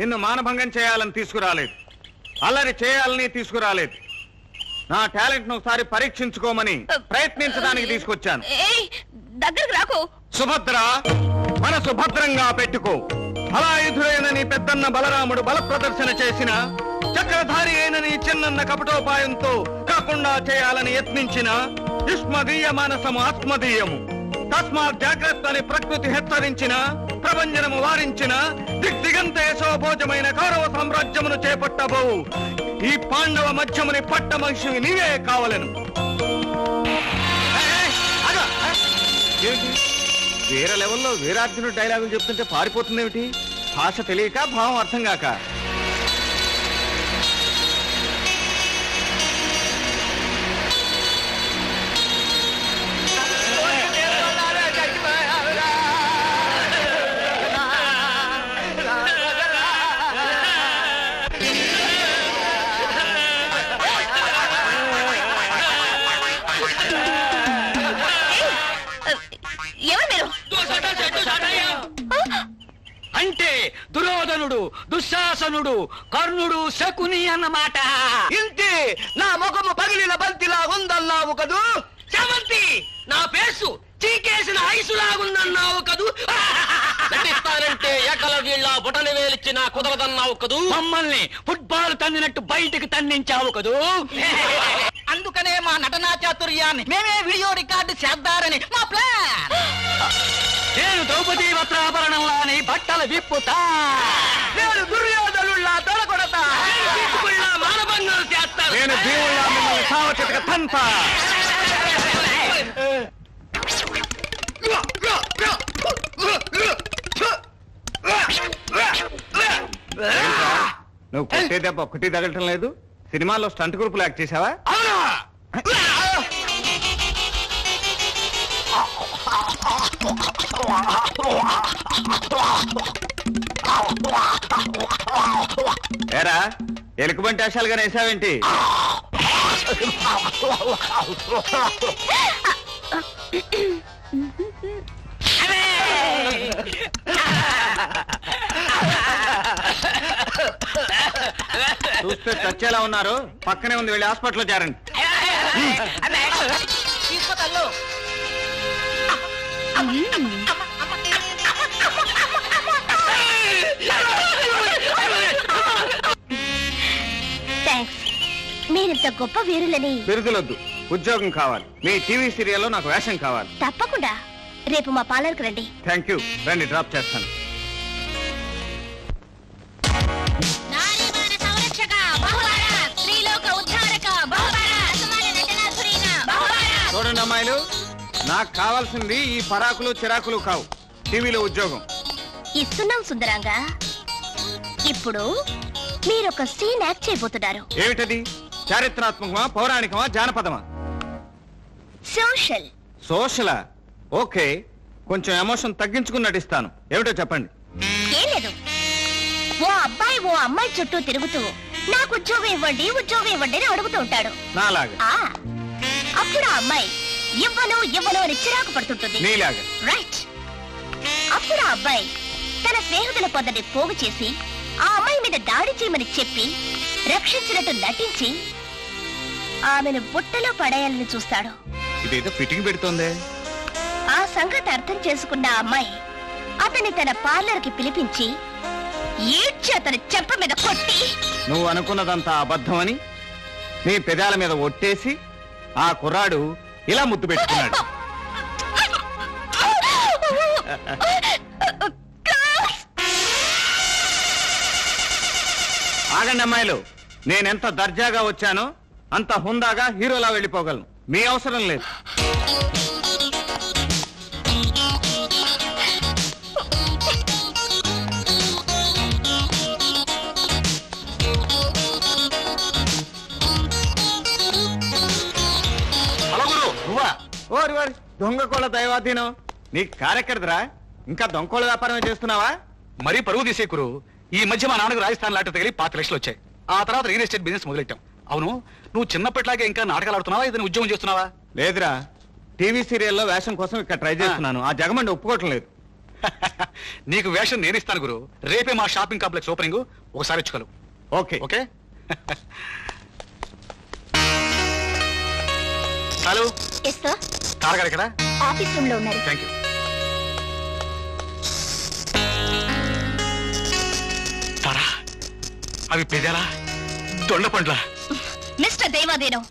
నిన్ను మానభంగం చేయాలని తీసుకురాలేదు. అల్లరి చేయాలని తీసుకురాలేదు. నా టాలెంట్ను ఒకసారి పరీక్షించుకోమని ప్రయత్నించడానికి తీసుకొచ్చాను. దగ్గరకు రాకు. సుభద్ర మనసు భద్రంగా పెట్టుకో. బలాయుధుడైన నీ పెద్దన్న బలరాముడు బల ప్రదర్శన చేసిన చక్రధారి అయిన నీ చిన్నన్న కపటోపాయంతో కాకుండా చేయాలని యత్నించిన యుష్మదీయ మానసము ఆత్మదీయము. తస్మాత్ జాగ్రత్త అని ప్రకృతి హెచ్చరించిన ప్రభంజనము వారించిన దిగ్దిగంత యశోభోజమైన కౌరవ సామ్రాజ్యమును చేపట్టబోవు. ఈ పాండవ మధ్యముని పట్ట మనిషివి నీవే కావలను. వేరే లెవెల్లో వీరార్జునుడు డైలాగులు చెప్తుంటే పారిపోతుందేమిటి? భాష తెలియక భావం అర్థం కాక. దురోధనుడు దుశ్శాసనుడు కర్ణుడు శకుని అన్నమాట. ఇంటి నా ముఖము పగిలిన బంతిలా ఉందన్నావు కదూ? సెవంతి నా పేసు చీకేసిన ఐసులాగుందన్నావు కదూ? నటిస్తానంటే ఎకల వీళ్ళ బుటని వేలిచ్చిన కుదరదన్నావు కదూ? మమ్మల్ని ఫుట్బాల్ తన్నినట్టు బయటికి తన్నించావు కదూ? అందుకనే మా నటనా చాతుర్యాన్ని మేమే వీడియో రికార్డు చేద్దారని మా ప్లాన్. నేను ద్రౌపది వస్త్రాభరణంలాని బట్టలు విప్పుతా. నేను దుర్యోధనుల్లా తొలగొడతా. మానభంగం చేస్తాను నేను దేవుళ్ళ మిమ్మల్ని సావచితక తంతా. ఏంట్రా? నువ్వు కొట్టే దెబ్బ ఒక్కటి తగలటం లేదు. సినిమాలో స్టంట్ గ్రూప్ యాక్ట్ చేసావా అవునా. ఏరా ఎలుకబంటి ఆశాలుగా వేసావేంటి చూస్తే చచ్చేలా ఉన్నారు. పక్కనే ఉంది వెళ్ళి హాస్పిటల్లో చేరండి. థ్యాంక్స్ మీరింత గొప్ప వీరులని. బిరుదులొద్దు ఉద్యోగం కావాలి. మీ టీవీ సీరియల్లో నాకు వేషం కావాలి. తప్పకుండా. రేపు మా పార్లర్కి రండి. థ్యాంక్ యూ రండి డ్రాప్ చేస్తాను. చూడండి అమ్మాయిలు. నాకు కావాల్సింది ఈ పరాకులు చిరాకులు కావు. టీవీలో ఉద్యోగం. ఇస్తున్నాం సుందరంగా. ఇప్పుడు మీరొక సీన్ యాక్ట్ చేయబోతున్నారు. ఏమిటది? చారిత్రాత్మకమా పౌరాణికమా జానపదమా? సోషల్. సోషలా? ఓకే. కొంచెం ఎమోషన్ తగ్గించుకుని నటిస్తాను ఏమిటో చెప్పండి. ఏం లేదు. ఓ అబ్బాయి ఓ అమ్మాయి చుట్టూ తిరుగుతూ నాకు ఉద్యోగం ఇవ్వండి ఉద్యోగం ఇవ్వండి అని అడుగుతూ ఉంటాడు. నాలాగా. ఆ. అప్పుడు ఆ అమ్మాయి ఇవ్వను ఇవ్వను అని చిరాకు పడుతుంటుంది. నీలాగా. రైట్ అప్పుడు ఆ అబ్బాయి తన స్నేహితుల పొందని పోగు చేసి ఆ అమ్మాయి మీద దాడి చేయమని చెప్పి రక్షించినట్టు నటించి ఆమెను బుట్టలో పడేయాలని చూస్తాడు. ఇదేదో ఫిట్టింగ్ పెడుతోందే. ఆ సంగతి అర్థం చేసుకున్న ఆ అమ్మాయి అతన్ని తన పార్లర్కి పిలిపించి ఈడ్చి అతని చెంప మీద కొట్టి. నువ్వు అనుకున్నదంతా అబద్ధమని నీ పెదాల మీద ఒట్టేసి ఆ కుర్రాడు ఇలా ముద్దు పెట్టుకున్నాడు. ఆగండి అమ్మాయిలు నేనెంత దర్జాగా వచ్చానో అంత హుందాగా హీరోలా వెళ్ళిపోగలను. మీ అవసరం లేదు. ఓరి వారి. దొంగ కోళ్ళ దైవాధీనం. నీకు కారెక్కడదురా? ఇంకా దొంగకోళ్ళ వ్యాపారమే చేస్తున్నావా? మరీ పరువు తీసే కురు. ఈ మధ్య మా నాన్నకు రాజస్థాన్ లాట తగిలి పాత లక్షలు వచ్చాయి. ఆ తర్వాత రియల్ ఎస్టేట్ బిజినెస్ మొదలెట్టాం. అవును నువ్వు చిన్నప్పటిలాగే ఇంకా నాటకాలు ఆడుతున్నావా? ఏదైనా ఉద్యోగం చేస్తున్నావా? లేదురా. టీవీ సీరియల్లో వేషం కోసం ఇక్కడ ట్రై చేస్తున్నాను. ఆ జగమండి ఒప్పుకోవటం లేదు. నీకు వేషం నేను ఇస్తాను గురు. రేపే మా షాపింగ్ కాంప్లెక్స్ ఓపెనింగ్. ఒకసారి ఇచ్చుకోలు okay. Okay? Hello. Yes sir తారగారు ఇక్కడ? ఆఫీస్ రూమ్లో ఉన్నారు. థ్యాంక్ యూ తారా అవి పెదాలా? దొండ పండ్ల? మిస్టర్ దేవాదేనం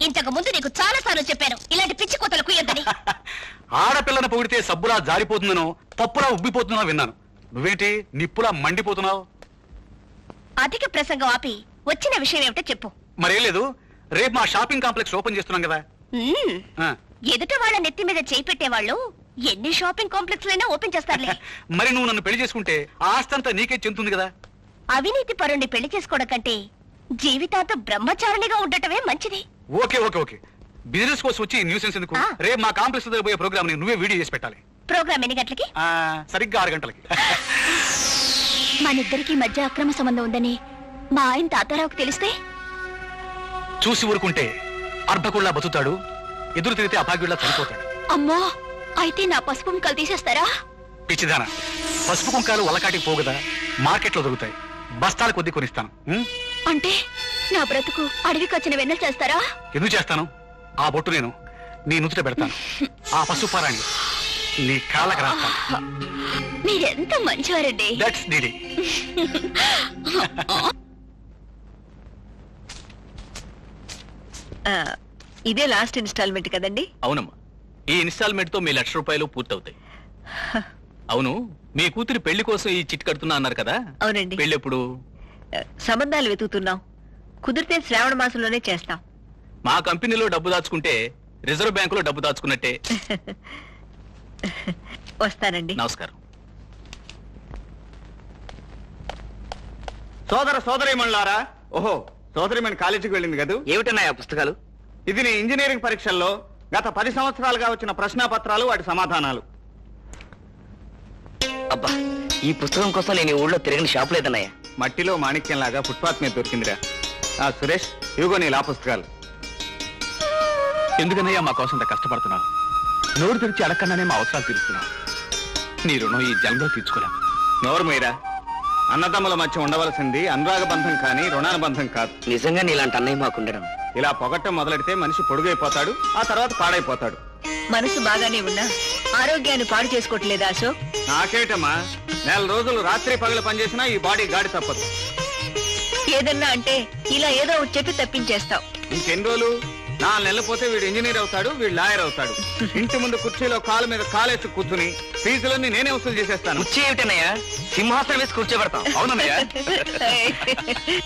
ఇంతకు ముందు నీకు చాలా సార్లు చెప్పాను ఇలాంటి పిచ్చి కోతలు కుయ్యొద్దని ఆడపిల్లను పొగిడితే సబ్బులా జారిపోతుందనో పప్పులా ఉబ్బిపోతుందనో విన్నాను. నువ్వేంటి నిప్పులా మండిపోతున్నావు? అధిక ప్రసంగం ఆపి వచ్చిన విషయం ఏమిటో చెప్పు. మరేం లేదు రేపు మా షాపింగ్ కాంప్లెక్స్ ఓపెన్ చేస్తున్నాం కదా. మ్మ్. ఆ. ఎదుట వాళ్ళ నెత్తి మీద చేయి పెట్టేవాళ్ళు ఎన్ని షాపింగ్ కాంప్లెక్స్ అయినా ఓపెన్ చేస్తారులే. మరి నువ్వు నన్ను పెళ్ళి చేసుకుంటే ఆ ఆస్తంతా నీకే చెందుతుంది కదా? అవినీతి పరుణ్ణి పెళ్ళి చేసుకోవడం కంటే జీవితాంతం బ్రహ్మచారిణిగా ఉండటమే మంచిది. Okay okay okay. బిజినెస్ కోసం వచ్చి న్యూసెన్స్ ఎందుకు? ఆ. రేపు మా కాంప్లెక్స్ దగ్గర పోయే ప్రోగ్రామ్ని నువ్వే వీడియో చేసి పెట్టాలి. ప్రోగ్రామ్ ఎన్ని గంటలకి? ఆ, సరిగ్గా ఆరు గంటలకి. మనిద్దరికి మధ్య అక్రమ సంబంధం ఉందని మా ఆయన తాతారావుకు తెలిస్తే? చూసి ఊరుకుంటే అర్భకుల్లా బతుతాడు ఎదురు తిరిగితే అభాగ్యుల్లా చనిపోతాడు. అమ్మో అయితే నా పసుపు ముక్కలు తీసేస్తారా? పిచ్చిదాన పసుపు కుంకాలు వలకాటికి పోగదా? మార్కెట్లో దొరుకుతాయి. బస్తాల కొద్ది కొనిస్తాను. ఉం? అంటే నా బ్రతుకు అడవికి వచ్చిన వెన్నెల చేస్తారా? ఎందుకు చేస్తాను? ఆ బొట్టు నేను నీ నుదుట పెడతాను. ఆ పసుపు పారాణి నీ కాళ్ళకి రాస్తాను. మీరెంత మంచివారండి. దట్స్ డీడీ ఇదే లాస్ట్ ఇన్స్టాల్మెంట్ కదండి? అవునమ్మా. ఈ ఇన్స్టాల్మెంట్తో మీ లక్ష రూపాయలు పూర్తవుతాయి. అవును మీ కూతురి పెళ్ళి కోసం ఈ చిట్ కడుతున్నా అన్నారు కదా? అవునండి. పెళ్ళి ఎప్పుడు ఆ, సంబంధాలు వెతుకుతున్నాం. కుదిరితే శ్రావణ మాసంలోనే చేస్తాం. మా కంపెనీలో డబ్బు దాచుకుంటే రిజర్వ్ బ్యాంకులో డబ్బు దాచుకున్నట్టే. వస్తానండి. నమస్కారం. సోదర సోదరిమణులారా ఓహో సోదరిమణి కాలేజీకి వెళ్ళింది కదూ? ఏమిటన్నాయా పుస్తకాలు? ఇది నీ ఇంజనీరింగ్ పరీక్షల్లో గత పది సంవత్సరాలుగా వచ్చిన ప్రశ్నాపత్రాలు వాటి సమాధానాలు. అబ్బా ఈ పుస్తకం కోసం నేను ఈ ఊళ్ళో తిరగని షాప్ లేదన్నయ్య. మట్టిలో మాణిక్యంలాగా ఫుట్పాత్ మీద దొరికిందిరా. ఆ సురేష్ ఇవిగో నీ లా పుస్తకాలు. ఎందుకన్నయ్యా మా కోసం ఇంత కష్టపడుతున్నావు? నోరు తెరిచి అడగకుండానే మా అవసరాలు తీరుస్తున్నావు. నీ రుణం ఈ జన్మలో తీర్చుకోలేం. నోరు మీరా అన్నదమ్ముల మధ్య ఉండవలసింది అనురాగ బంధం కానీ రుణానుబంధం కాదు. నిజంగా నీలాంటి అన్నయ్య మాకుండడం ఇలా పొగట్టం మొదలెడితే మనిషి పొడుగైపోతాడు ఆ తర్వాత పాడైపోతాడు. మనసు బాగానే ఉన్నా? ఆరోగ్యాన్ని పాడు చేసుకోవట్లేదా అశోక్? నాకేటమ్మా నెల రోజులు రాత్రి పగలు పనిచేసినా ఈ బాడీ గాడి తప్పదు. ఏదన్నా అంటే ఇలా ఏదో ఒకటి చెప్పి తప్పించేస్తావు. ఇంకెన్ని రోజులు? నాలుగు నెలలు పోతే వీడు ఇంజనీర్ అవుతాడు వీడు లాయర్ అవుతాడు. ఇంటి ముందు కుర్చీలో కాలు మీద కాలేసి కూర్చుని ఫీజులన్నీ నేనే వసూలు చేసేస్తాను. కుర్చీ ఏమిటన్నయ్య సింహాసనం వేసి కూర్చోబెడతాం. అవునన్నయ్య?